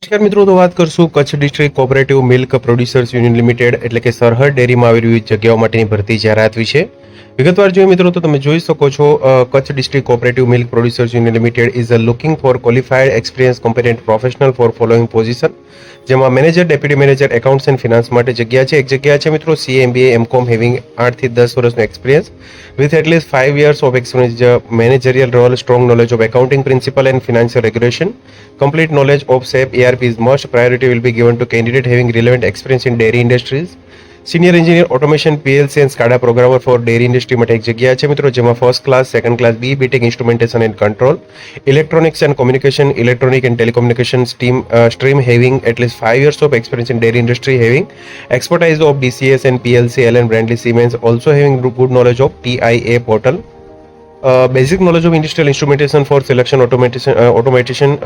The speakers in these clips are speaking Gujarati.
નમસ્કાર મિત્રો તો વાત કરશું Kutch district cooperative milk producers union limited એટલે કે સરહદ ડેરીમાં આવેલી જગ્યાઓ માટેની ભરતી જાહેરાત વિશે વિગતવાર જોઈએ મિત્રો તો તમે જોઈ શકો છો Kutch district cooperative milk producers union limited is a looking for qualified experience competent professional for following position જેમાં manager deputy manager accounts and finance માટે જગ્યા છે એક જગ્યા છે મિત્રો સીએમબીએ કોમ હેવિંગ આઠથી દસ વર્ષનો experience with at least five years of experience managerial role strong knowledge of accounting principle and financial regulation complete knowledge of SAP ERP is must. Priority will be given to candidate having relevant experience in dairy industries. Senior engineer automation PLC and SCADA programmer for dairy industry માટે એક જગ્યા છે મિત્રો જેમાં first class second class B BTech instrumentation and control electronics and communication electronic and telecommunication steam stream having at least five years of experience in dairy industry having expertise of DCS and PLC L and Bradley Siemens also having good knowledge of TIA portal basic knowledge of industrial instrumentation for selection ઓટોમેટેશન automation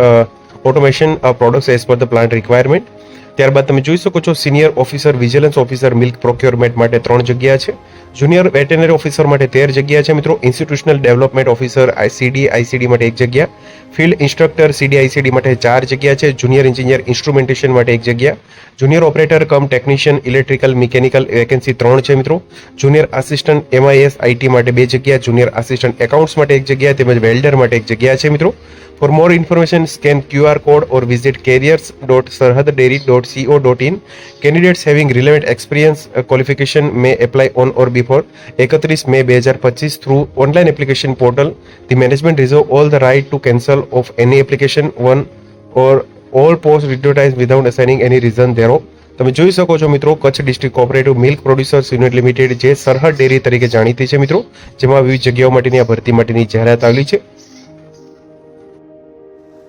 automation uh, products as per the plant requirement ત્યારબાદ તમે જોઈ શકો છો senior officer vigilance officer milk procurement માટે ત્રણ જગ્યા છે જુનિયર વેટેનરી ઓફિસર માટે તેર જગ્યા છે મિત્રો institutional development officer ICD ICD માટે એક જગ્યા ફિલ્ડ ઇન્સ્ટ્રક્ટર સીડી આઈસીડી માટે ચાર જગ્યા છે જુનિયર એન્જિનિયર ઇન્સ્ટ્રુમેન્ટેશન માટે એક જગ્યા junior operator cum technician electrical mechanical vacancy ત્રણ છે મિત્રો જુનિયર આસિસ્ટન્ટ એમઆઈએસ આઈટી માટે બે જગ્યા જુનિયર આસિસ્ટન્ટ એકાઉન્ટ્સ માટે એક જગ્યા તેમજ વેલ્ડર માટે એક જગ્યા છે મિત્રો For more information, scan QR code or visit careers.sarhaddairy.co.in. Candidates having relevant experience uh, qualification may apply on or before 31 May 2025 through online application portal. The management reserve all the right to cancel of any application one or all posts advertised without assigning any reason thereof. તમે જોઈ શકો છો મિત્રો Kutch district cooperative milk producers unit limited જે સરહદ ડેરી તરીકે જાણીતી છે મિત્રો જેમાં વિવિધ જગ્યાઓ માટેની આ ભરતી માટેની જાહેરાત આવેલી છે